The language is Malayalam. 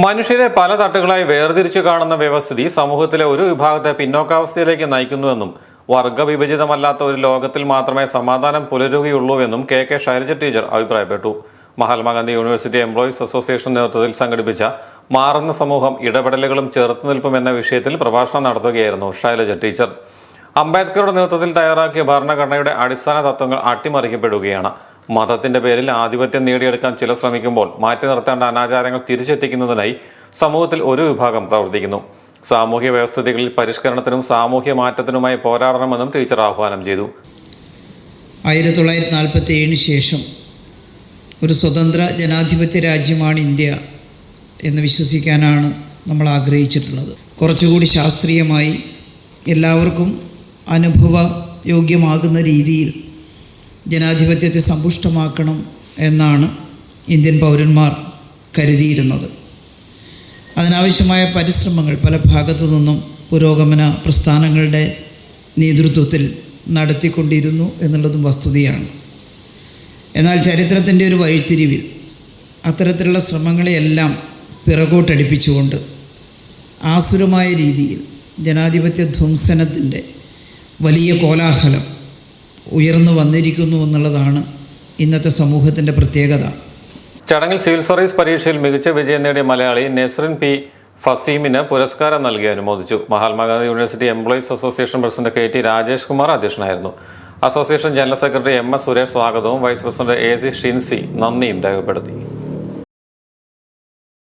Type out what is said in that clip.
മനുഷ്യരെ പല തട്ടുകളായി വേർതിരിച്ചു കാണുന്ന വ്യവസ്ഥിതി സമൂഹത്തിലെ ഒരു വിഭാഗത്തെ പിന്നോക്കാവസ്ഥയിലേക്ക് നയിക്കുന്നുവെന്നും വർഗവിഭജിതമല്ലാത്ത ഒരു ലോകത്തിൽ മാത്രമേ സമാധാനം പുലരുകയുള്ളൂവെന്നും കെ കെ ശൈലജ ടീച്ചർ അഭിപ്രായപ്പെട്ടു. മഹാത്മാഗാന്ധി യൂണിവേഴ്സിറ്റി എംപ്ലോയീസ് അസോസിയേഷൻ നേതൃത്വത്തിൽ സംഘടിപ്പിച്ച മാറുന്ന സമൂഹം ഇടപെടലുകളും ചെറുത്തുനിൽപ്പും എന്ന വിഷയത്തിൽ പ്രഭാഷണം നടത്തുകയായിരുന്നു ശൈലജ ടീച്ചർ. അംബേദ്കറുടെ നേതൃത്വത്തിൽ തയ്യാറാക്കിയ ഭരണഘടനയുടെ അടിസ്ഥാന തത്വങ്ങൾ അട്ടിമറിക്കപ്പെടുകയാണ്. മതത്തിന്റെ പേരിൽ ആധിപത്യം നേടിയെടുക്കാൻ ചില ശ്രമിക്കുമ്പോൾ മാറ്റി നിർത്തേണ്ട അനാചാരങ്ങൾ തിരിച്ചെത്തിക്കുന്നതിനായി സമൂഹത്തിൽ ഒരു വിഭാഗം പ്രവർത്തിക്കുന്നു. സാമൂഹ്യ വ്യവസ്ഥിതികളിൽ പരിഷ്കരണത്തിനും സാമൂഹ്യ മാറ്റത്തിനുമായി പോരാടണമെന്നും ടീച്ചർ ആഹ്വാനം ചെയ്തു. ആയിരത്തി തൊള്ളായിരത്തി നാൽപ്പത്തി ഏഴിന് ശേഷം ഒരു സ്വതന്ത്ര ജനാധിപത്യ രാജ്യമാണ് ഇന്ത്യ എന്ന് വിശ്വസിക്കാനാണ് നമ്മൾ ആഗ്രഹിച്ചിട്ടുള്ളത്. കുറച്ചുകൂടി ശാസ്ത്രീയമായി എല്ലാവർക്കും അനുഭവ യോഗ്യമാകുന്ന രീതിയിൽ ജനാധിപത്യത്തെ സമ്പുഷ്ടമാക്കണം എന്നാണ് ഇന്ത്യൻ പൗരന്മാർ കരുതിയിരുന്നത്. അതിനാവശ്യമായ പരിശ്രമങ്ങൾ പല ഭാഗത്തു നിന്നും പുരോഗമന പ്രസ്ഥാനങ്ങളുടെ നേതൃത്വത്തിൽ നടത്തിക്കൊണ്ടിരുന്നു എന്നുള്ളതും വസ്തുതയാണ്. എന്നാൽ ചരിത്രത്തിന്റെ ഒരു വഴിത്തിരിവിൽ അത്തരത്തിലുള്ള ശ്രമങ്ങളെയെല്ലാം പിറകോട്ടടിപ്പിച്ചുകൊണ്ട് ആസുരമായ രീതിയിൽ ജനാധിപത്യ ധ്വംസനത്തിന്റെ വലിയ കോലാഹലം ഉയർന്നു വന്നിരിക്കുന്നു എന്നുള്ളതാണ് ഇന്നത്തെ സമൂഹത്തിന്റെ പ്രത്യേകത. ചടങ്ങിൽ സിവിൽ സർവീസ് പരീക്ഷയിൽ മികച്ച വിജയം നേടിയ മലയാളി നെസ്റിൻ പി. ഫസീമിന് പുരസ്കാരം നൽകി അനുമോദിച്ചു. Mahatma Gandhi university employees association president K. T. Rajesh Kumar അധ്യക്ഷനായിരുന്നു. Association general secretary M. S. Suresh സ്വാഗതവും vice president A. C. Shincy നന്ദിയും രേഖപ്പെടുത്തി.